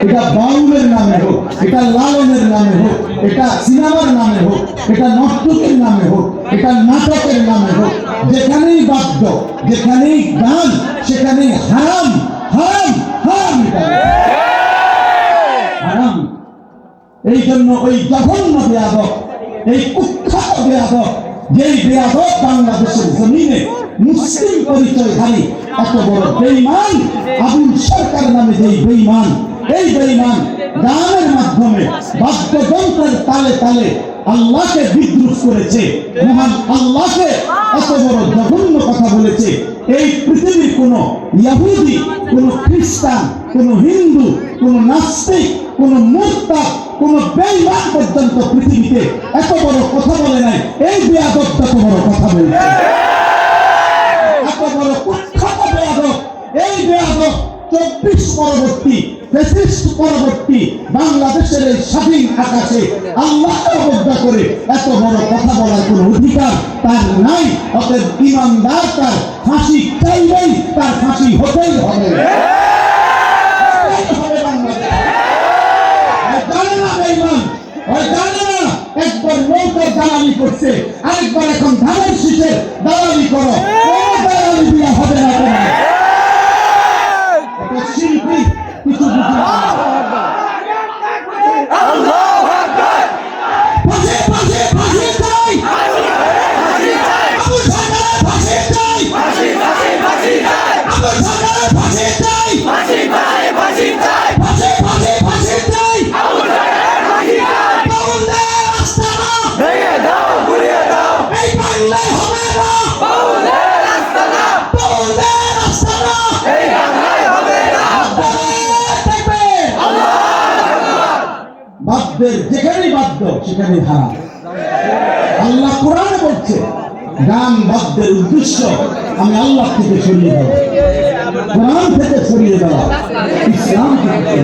এটা বাউলের নামে হোক, এটা লালনের নামে হোক, এটা সিনেমার নামে হোক, এটা নর্তকের নামে হোক, এটা নাটকের নামে হোক, যেখানেই বাদ্য, যেখানেই গান, সেখানেই হারাম হারাম হারাম হারাম। এই জন্য ওই জঘন্য বেয়াদব, এই কুখ্যাত বেয়াদব, যেই বেয়াদব বাংলাদেশের জমিনে মুসলিম পরিচয়ধারী, এত বড় বেইমান, আবুল সরকার নামে যেই বেইমান তালে তালে আল্লাহকে বিদ্রুপ করেছে, মহান আল্লাহকে এত বড় জঘন্য কথা বলেছে। এই পৃথিবীর কোন ইয়াহুদি, কোন খ্রিস্টান, কোন হিন্দু, কোন নাস্তিক, কোন মুক্তা কোন বেইমান পর্যন্ত পৃথিবীতে এত বড় কথা বলে নাই। এই বেয়াদব এত বড় কথা বলছে এত বড় কুখ্যাত বেয়াদব, এই বেয়াদব চব্বিশ পরবর্তী পরবর্তী বাংলাদেশের এই স্বাধীন আকাশে আল্লাহকে অবজ্ঞা করে এত বড় কথা বলার কোন অধিকার তার নাই। অতএব ইমানদার তার ফাঁসি চাইলেই তার ফাঁসি হতেই হবে। একবার নৌকার দালালি করছে, আরেকবার কিছু বুঝি না। ফাঁসি, ফাঁসি, ফাঁসি চাই। আবু সরকারের ফাঁসি চাই। আবু সরকারের ফাঁসি চাই। ফাঁসি, ফাঁসি, বাদ্যের যেখানে বাদ্য সেখানে হারাম আল্লাহ কোরআন বলছে গান বাদ্যের উদ্দেশ্য আমি আল্লাহ থেকে সরিয়ে দেওয়া কোরআন থেকে সরিয়ে দেওয়া, ইসলাম থেকে।